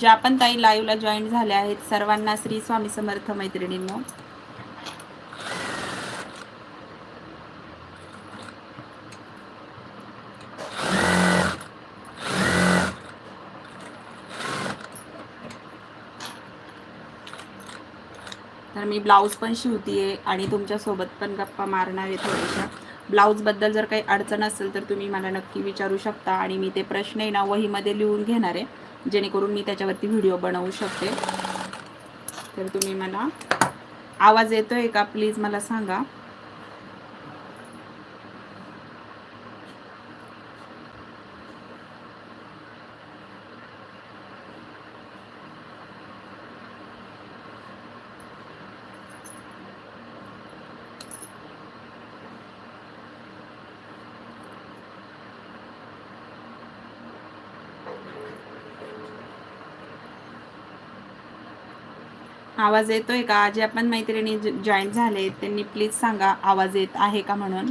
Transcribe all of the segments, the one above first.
ज्या पण ताई लाईव्हला जॉईन झाल्या आहेत सर्वांना श्री स्वामी समर्थ मैत्रिणींनो. तर मी ब्लाऊज पण शिवतीये आणि तुमच्यासोबत पण गप्पा मारणार आहे थोड्याशा. ब्लाऊजबद्दल जर काही अडचण असेल तर तुम्ही मला नक्की विचारू शकता आणि मी ते प्रश्न आहे ना वहीमध्ये लिहून घेणार आहे जेणेकरून मी त्याच्यावरती व्हिडिओ बनवू शकते. तर तुम्ही मला आवाज येतोय का? प्लीज मला सांगा. आवाज येतोय का? जे आपण मैत्रिणी जॉईन झाले त्यांनी प्लीज सांगा आवाज येत आहे का म्हणून?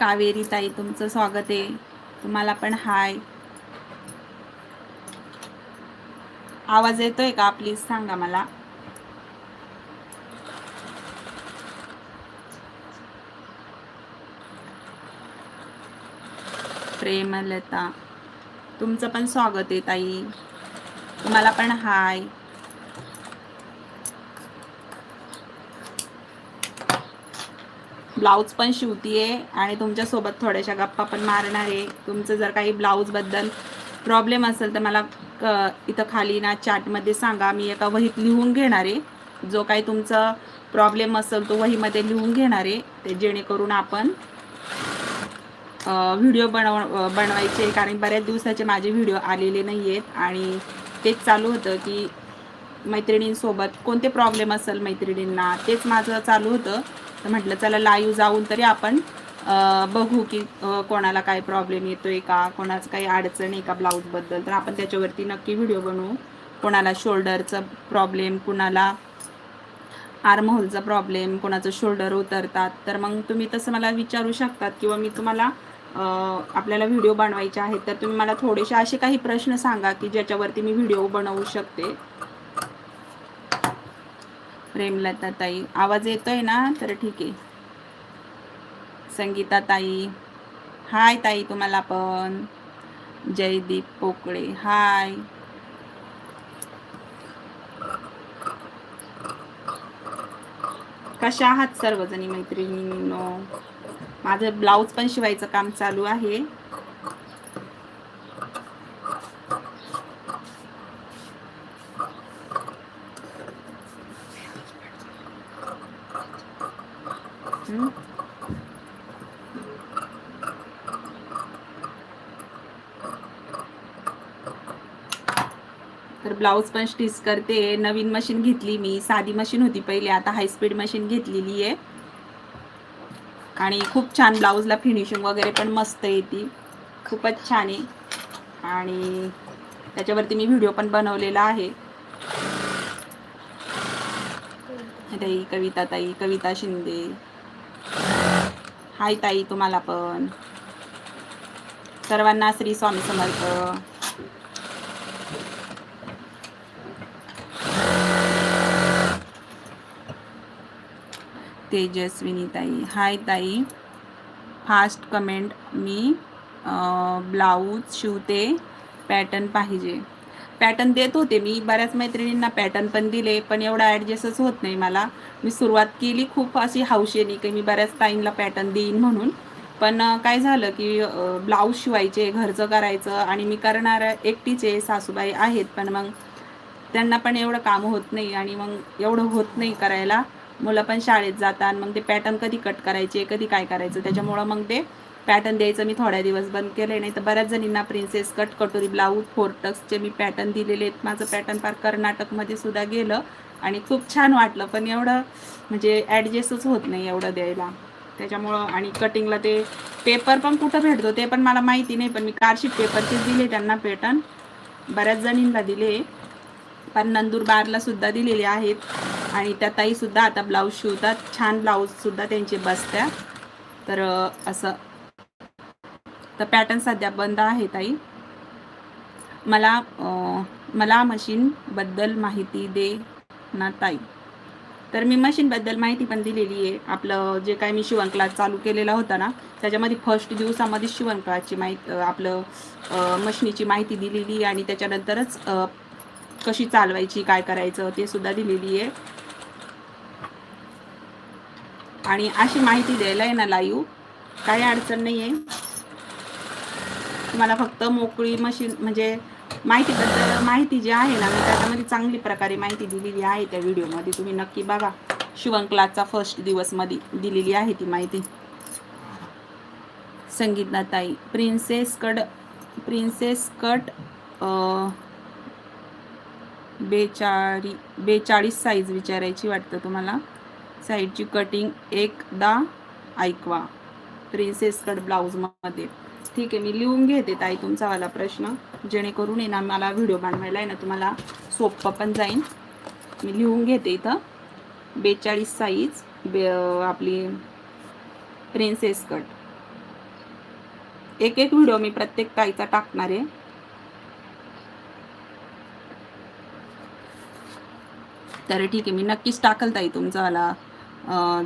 कावेरी ताई तुमचं स्वागत आहे. तुम्हाला पण हाय आवाज येतोय का? प्लीज सांगा मला. प्रेमलता. तुमचं पण स्वागत आहे ताई. तुम्हाला पण हाय. ब्लाऊज पण शिवतीये आणि तुमच्यासोबत थोड्याशा गप्पा पण मारणार आहे. तुमचं जर काही ब्लाऊजबद्दल प्रॉब्लेम असेल तर मला क- इथं खाली ना चॅटमध्ये सांगा. मी एका वहीत लिहून घेणार आहे. जो काही तुमचा प्रॉब्लेम असेल तो वहीमध्ये लिहून घेणार आहे. ते जेणेकरून आपण व्हिडिओ बनव बनवायचे. कारण बऱ्याच दिवसाचे माझे व्हिडिओ आलेले नाही आहेत आणि तेच चालू होतं की मैत्रिणींसोबत कोणते प्रॉब्लेम असेल मैत्रिणींना तेच माझं चालू होतं. तर म्हटलं चला लाईव्ह जाऊन तरी आपण बघू की कोणाला काय प्रॉब्लेम येतो आहे का कोणाचं काही अडचण आहे का ब्लाऊजबद्दल तर आपण त्याच्यावरती नक्की व्हिडिओ बनवू. कोणाला शोल्डरचा प्रॉब्लेम कुणाला आर्महोलचा प्रॉब्लेम कोणाचं शोल्डर उतरतात. तर मग तुम्ही तसं मला विचारू शकतात किंवा मी तुम्हाला आपल्याला व्हिडिओ बनवायचे आहेत तर तुम्ही मला थोडेसे असे काही प्रश्न सांगा की ज्याच्यावरती मी व्हिडिओ बनवू शकते. प्रेमलता ताई आवाज येतोय ना? तर ठीक आहे. संगीता ताई हाय ताई तुम्हाला पण. जयदीप पोकळे हाय. कशा आहात सर्वजणी मैत्रिणींनो? माझं ब्लाऊज पण शिवायचं काम चालू आहे. तर ब्लाऊज पण स्टिच करते. नवीन मशीन घेतली मी. साधी मशीन होती पहिले. आता हाय स्पीड मशीन घेतलेली आहे. आणि खूप छान ब्लाऊजला फिनिशिंग वगैरे पण मस्त येते खूपच छान आहे. आणि त्याच्यावरती मी व्हिडिओ पण बनवलेला आहे. ताई कविता ताई कविता शिंदे. हाय ताई तुम्हाला पण. सर्वांना श्री स्वामी समर्थ. तेजस्विनी ताई हाय ताई. Fast comment. मी ब्लाऊज शिवते. पॅटर्न पाहिजे. पॅटर्न देत होते मी. बऱ्याच मैत्रिणींना पॅटर्न पण दिले पण एवढा ॲडजस्टच होत नाही मला. मी सुरुवात केली खूप अशी हौशेनी की मी बऱ्याच टाईमला पॅटर्न देईन म्हणून. पण काय झालं की ब्लाऊज शिवायचे घरचं करायचं आणि मी करणार एकटीचे सासूबाई आहेत पण मग त्यांना पण एवढं काम होत नाही आणि मग एवढं होत नाही करायला. मुलं पण शाळेत जातात मग ते पॅटर्न कधी कट करायचे कधी काय करायचं? त्याच्यामुळं मग ते पॅटर्न द्यायचं. मी थोड्या दिवस बंद केले नाही तर बऱ्याच जणींना प्रिन्सेस कट कटोरी ब्लाऊज फोर्टक्सचे मी पॅटर्न दिलेले आहेत. माझं पॅटर्न फार कर्नाटकमध्ये सुद्धा गेलं आणि खूप छान वाटलं पण एवढं म्हणजे ॲडजस्टच होत नाही एवढं द्यायला. त्याच्यामुळं आणि कटिंगला ते पेपर पण कुठं भेटतो ते पण मला माहिती नाही पण मी कारशीट पेपरचेच दिले त्यांना पॅटर्न बऱ्याच जणींना दिले. पण नंदुरबारला सुद्धा दिलेले आहेत. आणि त्या ताई सुद्धा आता ब्लाऊज शिवतात. छान ब्लाऊज सुद्धा त्यांचे बसत्या. तर असं. तर पॅटर्न सध्या बंद आहे ताई. मला मला मशीनबद्दल माहिती दे ना ताई. तर मी मशीनबद्दल माहिती पण दिलेली आहे. आपलं जे काय मी शिवण क्लास चालू केलेला होता ना त्याच्यामध्ये फर्स्ट दिवसामध्ये शिवण क्लासची माहिती आपलं अं, मशीनीची माहिती दिलेली आहे. आणि त्याच्यानंतरच कशी चालवायची काय करायचं ते सुद्धा दिलेली आहे. आणि अशी माहिती द्यायला आहे ना लाईव्ह काही अडचण नाही आहे. तुम्हाला फक्त मोकळी मशीन म्हणजे माहितीबद्दल माहिती जी आहे ना मी त्याच्यामध्ये चांगली प्रकारे माहिती दिलेली आहे त्या व्हिडिओमध्ये. तुम्ही नक्की बघा शिवण क्लासचा फर्स्ट दिवसमध्ये दिलेली आहे ती माहिती. संगीतदाताई प्रिन्सेस कड प्रिन्सेस कट बेचाळी बेचाळीस साईज विचारायची वाटतं तुम्हाला. साईडची कटिंग एकदा ऐकवा. प्रिन्सेस कट ब्लाऊजमध्ये ठीक आहे मी लिहून घेते ताई तुमचावाला प्रश्न. जेणेकरून आहे ना मला व्हिडिओ बनवायला आहे ना तुम्हाला सोपं पण जाईन मी लिहून घेते इथं. बेचाळीस साईज बे आपली प्रिन्सेस कट एक एक व्हिडिओ मी प्रत्येक ताईचा टाकणार आहे. तर ठीक आहे मी नक्कीच टाकल ताई तुमचावाला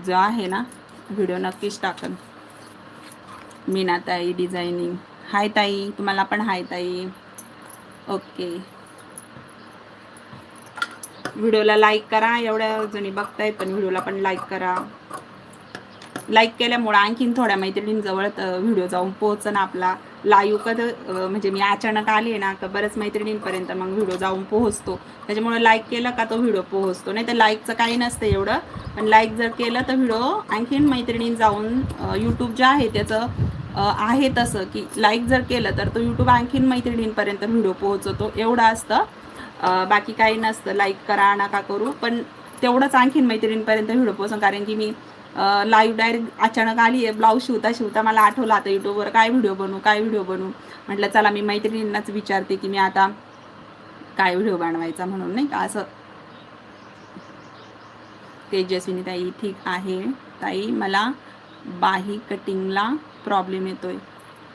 जो आहे ना व्हिडिओ नक्कीच टाकल. मीना ताई डिझायनिंग हाय ताई तुम्हाला पण हाय ताई. ओके व्हिडिओला लाईक करा एवढ्या जणी बघताय पण व्हिडिओला पण लाईक करा. लाईक केल्यामुळं आणखीन थोड्या मैत्रिणींजवळ व्हिडिओ जाऊन पोहोचन आपला. लाईव्ह कधी म्हणजे मी अचानक आली ना का बऱ्याच मैत्रिणींपर्यंत मग व्हिडिओ जाऊन पोहोचतो. त्याच्यामुळे लाईक केलं का तो व्हिडिओ पोहोचतो. नाही तर लाईकचं काही नसतं एवढं. पण लाईक जर केलं तर व्हिडिओ आणखीन मैत्रिणी जाऊन यूट्यूब जे आहे त्याचं आहे तसं की लाईक जर केलं तर तो यूट्यूब आणखीन मैत्रिणींपर्यंत व्हिडिओ पोहोचवतो एवढं असतं. बाकी काही नसतं. लाईक करा नका करू. पण तेवढंच आणखीन मैत्रिणींपर्यंत व्हिडिओ पोहोचून कारण की मी लाईव्ह डायरेक्ट अचानक आली आहे ब्लाऊज शिवता शिवता मला आठवलं आता यूट्यूबवर काय व्हिडिओ बनवू काय व्हिडिओ बनवू. म्हटलं चला मी मैत्रिणींनाच विचारते की मी आता काय व्हिडिओ बनवायचा म्हणून नाही का? असं. तेजस्विनी ताई ठीक आहे. ताई मला बाही कटिंगला प्रॉब्लेम येतोय.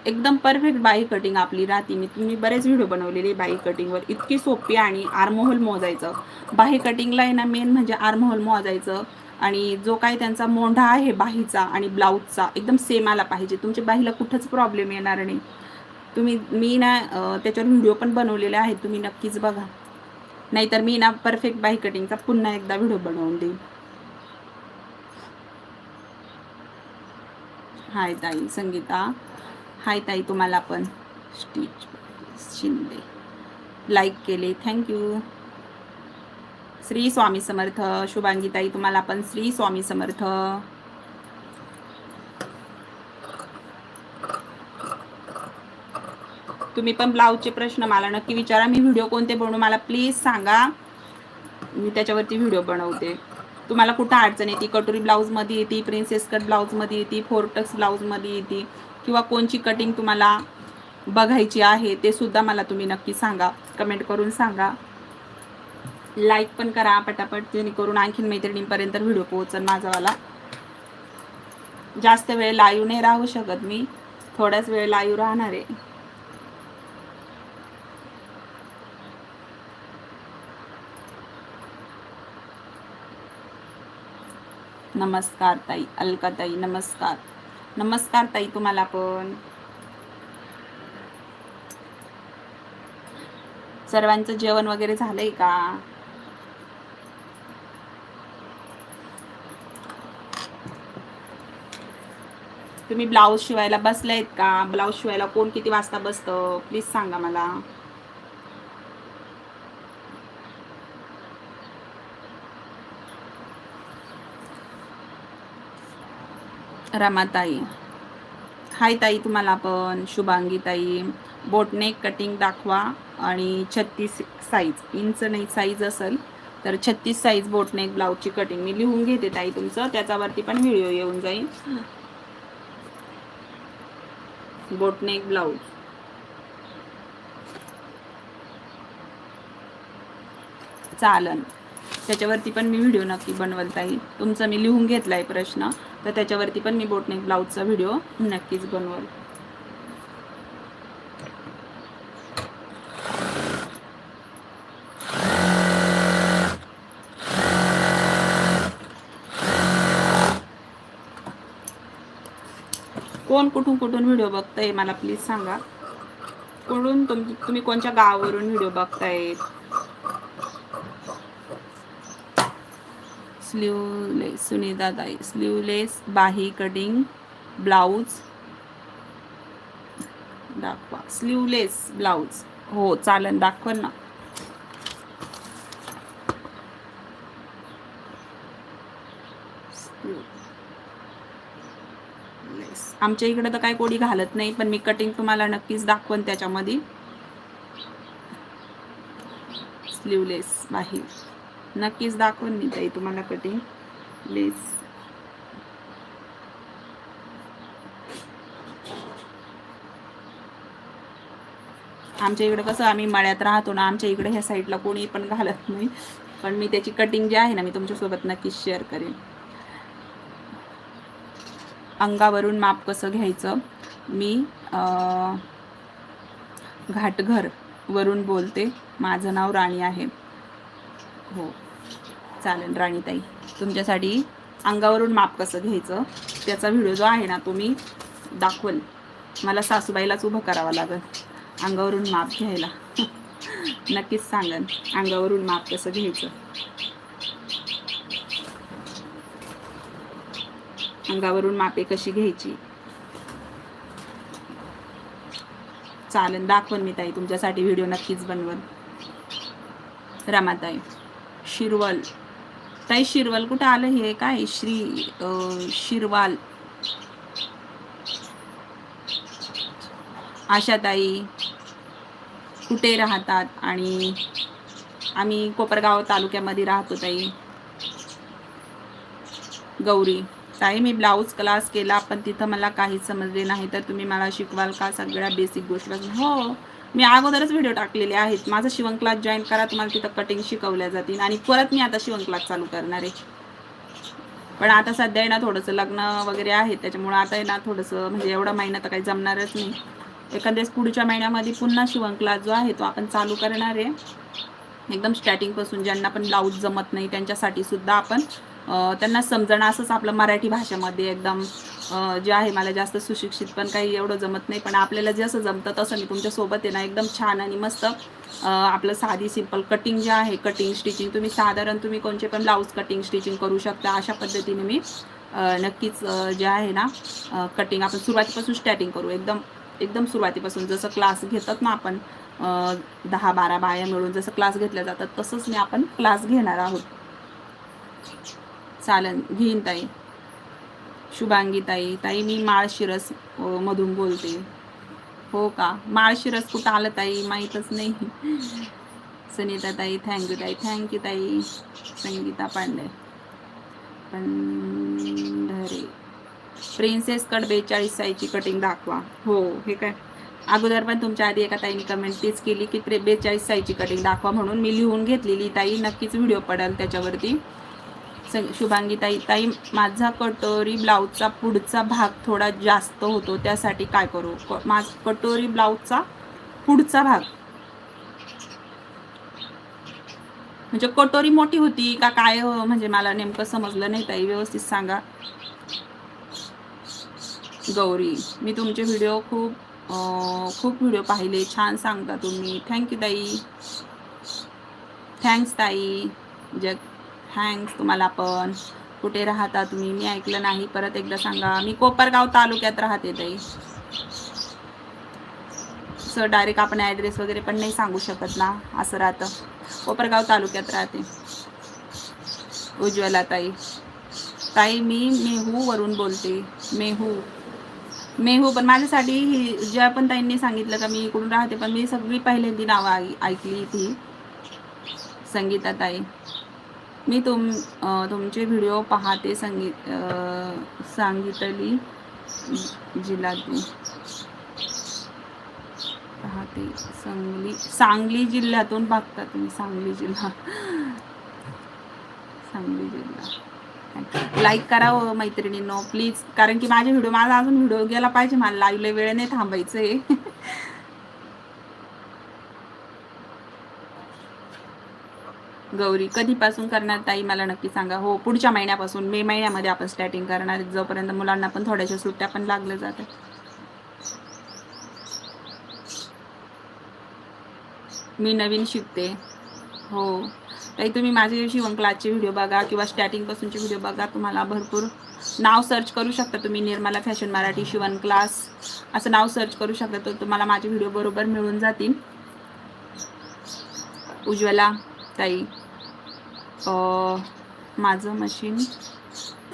एकदम परफेक्ट बाही कटिंग आपली राहते. मी तुम्ही बरेच व्हिडिओ बनवलेले बाही कटिंगवर इतकी सोपी आणि आर्महोल मोजायचं. बाही कटिंगला आहे ना मेन म्हणजे आर्महोल मोजायचं. आणि जो काही त्यांचा मोंढा आहे बाहीचा आणि ब्लाऊजचा एकदम सेम आला पाहिजे. तुमच्या बाहीला कुठंच प्रॉब्लेम येणार नाही. तुम्ही मी ना त्याच्यावर व्हिडिओ पण बनवलेले आहेत. तुम्ही नक्कीच बघा. नाहीतर मी ना परफेक्ट बाही कटिंगचा पुन्हा एकदा व्हिडिओ बनवून देईन. हाय ताई संगीता. हाय ताई तुम्हाला पण. स्टिच शिंदे. लाईक केले. Thank you Shri Swami Samarth. शुभांगीताई तुम्हाला पण श्री स्वामी समर्थ. तुम्ही पण ब्लाऊजचे प्रश्न मला नक्की विचारा. मी व्हिडिओ कोणते बनवू मला प्लीज सांगा. मी त्याच्यावरती व्हिडिओ बनवते. तुम्हाला कुठं अडचण येते? कटोरी ब्लाऊजमध्ये येते प्रिन्सेस कट ब्लाऊजमध्ये येते फोर्टक्स ब्लाऊजमध्ये येते किंवा कोणची कटिंग तुम्हाला बघायची आहे ते सुद्धा मला तुम्ही नक्की सांगा. कमेंट करून सांगा. लाईक पण करा पटापट जेणेकरून आणखीन मैत्रिणींपर्यंत व्हिडिओ पोहोचल माझावाला. जास्त वेळ लाईव्ह नाही राहू शकत मी. थोड्याच वेळ लाईव्ह राहणार आहे. नमस्कार ताई अलका ताई नमस्कार. नमस्कार ताई तुम्हाला पण. सर्वांचं जेवण वगैरे झालंय का? तुम्ही ब्लाऊज शिवायला बसलायत का? ब्लाऊज शिवायला कोण किती वाजता बसतं? प्लीज सांगा मला. रमाताई. हाय ताई तुम्हाला पण. शुभांगी ताई. बोटनेक कटिंग दाखवा आणि छत्तीस साईज इंच नाही साईज असेल तर छत्तीस साईज बोटनेक ब्लाऊजची कटिंग मी लिहून घेते ताई तुमचं. त्याच्यावरती पण व्हिडिओ येऊन जाईल. Boat neck blouse. चालन. त्याच्यावरती पण मी व्हिडिओ नक्की बनवल ताई तुमचा मी लिहून घेतला आहे प्रश्न तर त्याच्यावरती पण मी बोटनेक ब्लाऊजचा व्हिडिओ नक्कीच बनवल. कोण कुठून कुठून व्हिडिओ बघताय मला प्लीज सांगा. कुठून तुम तुम्ही कोणत्या गावावरून व्हिडिओ बघतायत स्लीवलेस सुनीता ताई स्लीवलेस बाही कटिंग ब्लाऊज दाखवा. स्लीवलेस ब्लाऊज हो चालेल दाखवा ना. आमच्या इकडे तर काय कोणी घालत नाही पण मी कटिंग तुम्हाला नक्कीच दाखवन त्याच्यामध्ये. स्लीवलेस बाहेर. नक्कीच दाखवून मी ताई तुम्हाला कटिंग लेस आमच्या इकडे कसं आम्ही मळ्यात राहतो ना आमच्या इकडे ह्या साईडला कोणी पण घालत नाही. पण मी त्याची कटिंग जी आहे ना मी तुमच्यासोबत नक्कीच शेअर करेन. अंगावरून माप कसं घ्यायचं? मी घाटघरवरून घाटघर वरून बोलते. माझं नाव राणी आहे. हो. चालेल राणीताई. तुमच्यासाठी अंगावरून माप कसं घ्यायचं? त्याचा व्हिडिओ जो आहे ना तो मी दाखवल. मला सासूबाईलाच उभं करावं लागेल. अंगावरून माप घ्यायला. नक्कीच सांगन. अंगावरून माप कसं घ्यायचं? अंगावरून मापे कशी घ्यायची? चालेल दाखवन मी ताई तुमच्यासाठी व्हिडिओ नक्कीच बनवन. रमाताई शिरवल. ताई शिरवल कुठं आलं हे? काय? श्री शिरवाल. आशाताई कुठे राहतात? आणि आम्ही कोपरगाव तालुक्यामध्ये राहतो ताई. गौरी. ताई मी ब्लाऊज क्लास केला पण तिथं मला काहीच समजले नाही. तर तुम्ही मला शिकवाल का? सगळ्या बेसिक गोष्टी हो मी अगोदरच व्हिडिओ टाकलेले आहेत. माझा शिवण क्लास जॉईन करा तुम्हाला तिथं कटिंग शिकवल्या जातील. आणि परत मी आता शिवण क्लास चालू करणार आहे. पण आता सध्या आहे ना थोडंसं लग्न वगैरे आहे. त्याच्यामुळं आता आहे ना थोडंसं म्हणजे एवढा महिना तर काही जमणारच नाही. एखाद्याच पुढच्या महिन्यामध्ये पुन्हा शिवण क्लास जो आहे तो आपण चालू करणार आहे. एकदम स्टार्टिंगपासून ज्यांना पण ब्लाऊज जमत नाही त्यांच्यासाठी सुद्धा आपण त्यांना समजणं असंच आपलं मराठी भाषेमध्ये एकदम जे आहे मला जास्त सुशिक्षित पण काही एवढं जमत नाही. पण आपल्याला जसं जमतं तसं मी तुमच्यासोबत आहे ना एकदम छान आणि मस्त आपलं साधी सिंपल कटिंग जे आहे कटिंग स्टिचिंग तुम्ही साधारण तुम्ही कोणचे पण ब्लाऊज कटिंग स्टिचिंग करू शकता. अशा पद्धतीने मी नक्कीच जे आहे ना कटिंग आपण सुरुवातीपासून स्टार्टिंग करू. एकदम एकदम सुरुवातीपासून जसं क्लास घेतात ना आपण दहा बारा बाया मिळून जसं क्लास घेतल्या जातात तसंच मी आपण क्लास घेणार आहोत. चालन घेईन ताई. शुभांगी ताई. ताई मी माळशिरस मधून बोलते. हो का? माळशिरस कुठं आलं ताई? माहीतच नाही. सुनीता ताई थँक्यू ताई. थँक्यू ताई. संगीता पांडे. पंढरे. प्रिन्सेस कट बेचाळीस साईजची कटिंग दाखवा. हो हे काय? अगोदर पण तुमच्या आधी एका ताईने कमेंट तीच केली की प्रे बेचाळीस साईजची कटिंग दाखवा म्हणून मी लिहून घेतलेली. ताई नक्कीच व्हिडिओ पडेल त्याच्यावरती. स शुभांगी ताई ताई माझा कटोरी ब्लाऊजचा पुढचा भाग थोडा जास्त होतो त्यासाठी काय करू? क- माझ कटोरी ब्लाऊजचा पुढचा भाग. म्हणजे कटोरी मोठी होती का काय म्हणजे मला नेमकं समजलं नाही ताई. व्यवस्थित सांगा. गौरी मी तुमचे व्हिडिओ खूप खूप व्हिडिओ पाहिले. छान सांगता तुम्ही. थँक्यू ताई. थँक्स ताई. जग थँक्स तुम्हाला पण. कुठे राहता तुम्ही? मी ऐकलं नाही. परत एकदा सांगा. मी कोपरगाव तालुक्यात राहते ताई. सर डायरेक्ट आपण ॲड्रेस वगैरे पण नाही सांगू शकत ना असं राहतं. कोपरगाव तालुक्यात राहते. उज्ज्वला ताई. ताई मी मेहू वरून बोलते. मेहू. मेहू पण माझ्यासाठी ही ज्या पण ताईंनी सांगितलं का मी इकडून राहते पण मी सगळी पहिल्यांदी नावं ऐकली ती. संगीता ताई. मी तुम तुमचे व्हिडिओ पाहते सांगित सांगितली. सांगितली जिल्हातून पाहते सांगली सांगली जिल्ह्यातून बघता तुम्ही सांगली जिल्हा. सांगली जिल्हा. लाईक करा हो मैत्रिणींनो प्लीज कारण की माझे व्हिडिओ माझा अजून व्हिडिओ गेला पाहिजे मला लाईव्हला वेळ नाही थांबायचं आहे गौरी कधीपासून करणार ताई? मला नक्की सांगा. हो पुढच्या महिन्यापासून मे महिन्यामध्ये आपण स्टार्टिंग करणार. जोपर्यंत मुलांना पण थोड्याशा सुट्ट्या पण लागल्या जातात. मी नवीन शिकते. हो. ताई तुम्ही माझे शिवण क्लासचे व्हिडिओ बघा किंवा स्टार्टिंगपासूनचे व्हिडिओ बघा. तुम्हाला भरपूर नाव सर्च करू शकता तुम्ही. निर्मला फॅशन मराठी शिवण क्लास. असं नाव सर्च करू शकता तर तुम्हाला माझे व्हिडिओ बरोबर मिळून जातील. उज्ज्वला ताई. माझं मशीन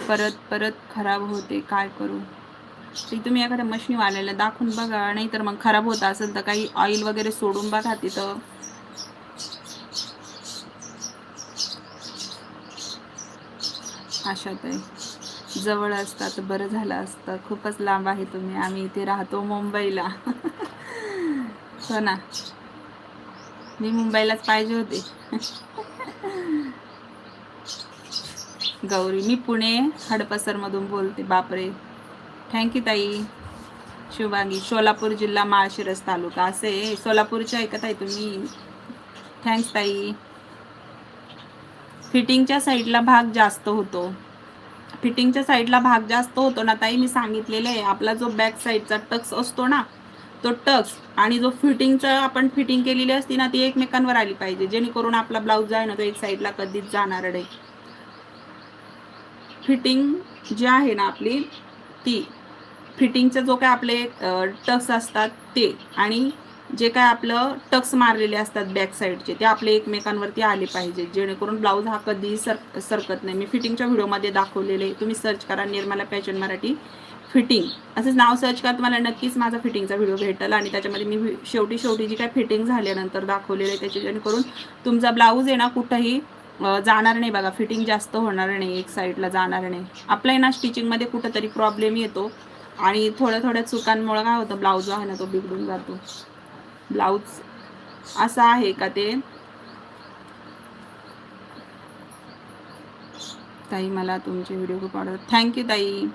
परत परत खराब होते. काय करू? ते तुम्ही एखाद्या मशीनवाल्याला दाखवून बघा. नाही तर मग खराब होत असेल तर काही ऑइल वगैरे सोडून बघा तिथं. अशात आहे जवळ असता तर बरं झालं असतं. खूपच लांब आहे तुम्ही. आम्ही इथे राहतो मुंबईला. हो ना. मी मुंबईलाच पाहिजे होते. गौरी मी पुणे हडपसरमधून बोलते. बापरे. थँक्यू ताई. शुभांगी. सोलापूर जिल्हा माळशिरस तालुका. असे सोलापूरचे ऐकत आहे तुम्ही? थँक्स ताई. फिटिंगच्या साईडला भाग जास्त होतो. फिटिंगच्या साईडला भाग जास्त होतो ना ताई मी सांगितलेलं आहे. आपला जो बॅक साईडचा टक्स असतो ना तो टक्स आणि जो फिटिंगचा आपण फिटिंग केलेली असती ना ती एकमेकांवर आली पाहिजे. जेणेकरून आपला ब्लाऊज जो आहे ना तो एक साईडला कधीच जाणार नाही. फिटिंग जी आहे ना आपली ती. फिटिंगचा जो काय आपले टक्स असतात ते आणि जे काय आपलं टक्स मारलेले असतात बॅक साईडचे ते आपले एकमेकांवरती आले पाहिजे. जेणेकरून ब्लाऊज हा कधीही सर सरकत नाही. मी फिटिंगच्या व्हिडिओमध्ये दाखवलेले तुम्ही सर्च करा निर्मला पॅशन मराठी फिटिंग. असंच नाव सर्च करा तुम्हाला नक्कीच माझा फिटिंगचा व्हिडिओ भेटेल आणि त्याच्यामध्ये मी शेवटी शेवटी जी काय फिटिंग झाल्यानंतर दाखवलेलं आहे त्याचे जेणेकरून तुमचा ब्लाऊज आहे ना कुठंही जाणार नाही बघा. फिटिंग जास्त होणार नाही एक साईडला जाणार नाही. आपला ना स्टिचिंगमध्ये कुठंतरी प्रॉब्लेम येतो. आणि थोड्या थोड्या चुकांमुळे काय होतं ब्लाऊज आहे ना तो बिघडून जातो. ब्लाऊज असा आहे का ते? ताई मला तुमचे व्हिडिओ खूप आवडतात. थँक्यू ताई.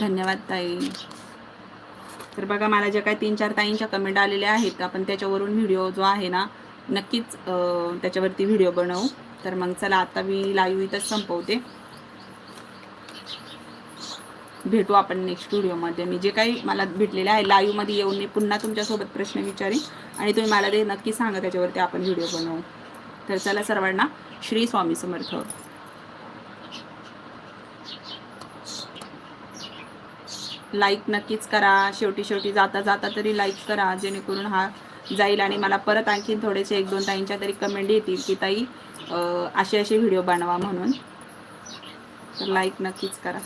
धन्यवाद ताई. तर बघा मला ज्या काही तीन चार ताईंच्या कमेंट आलेल्या आहेत आपण त्याच्यावरून व्हिडिओ जो आहे ना नक्कीच त्याच्यावरती व्हिडिओ बनवू. तर मग चला आता मी लाईव्ह इथंच संपवते. भेटू आपण नेक्स्ट व्हिडिओमध्ये मी जे काही मला भेटलेले आहे लाईव्हमध्ये येऊन मी पुन्हा तुमच्यासोबत प्रश्न विचारेन. आणि तुम्ही मला ते नक्की सांगा त्याच्यावरती आपण व्हिडिओ बनवू. तर चला सर्वांना श्री स्वामी समर्थ. लाईक नक्कीच करा. शेवटी शेवटी जाता जाता तरी लाईक करा. जेणेकरून हा जाईल आणि मला परत आणखी थोडेसे एक दोन ताईंच्या तरी कमेंट येतील की ताई असे असे व्हिडिओ बनवा म्हणून. तर लाईक नक्कीच करा.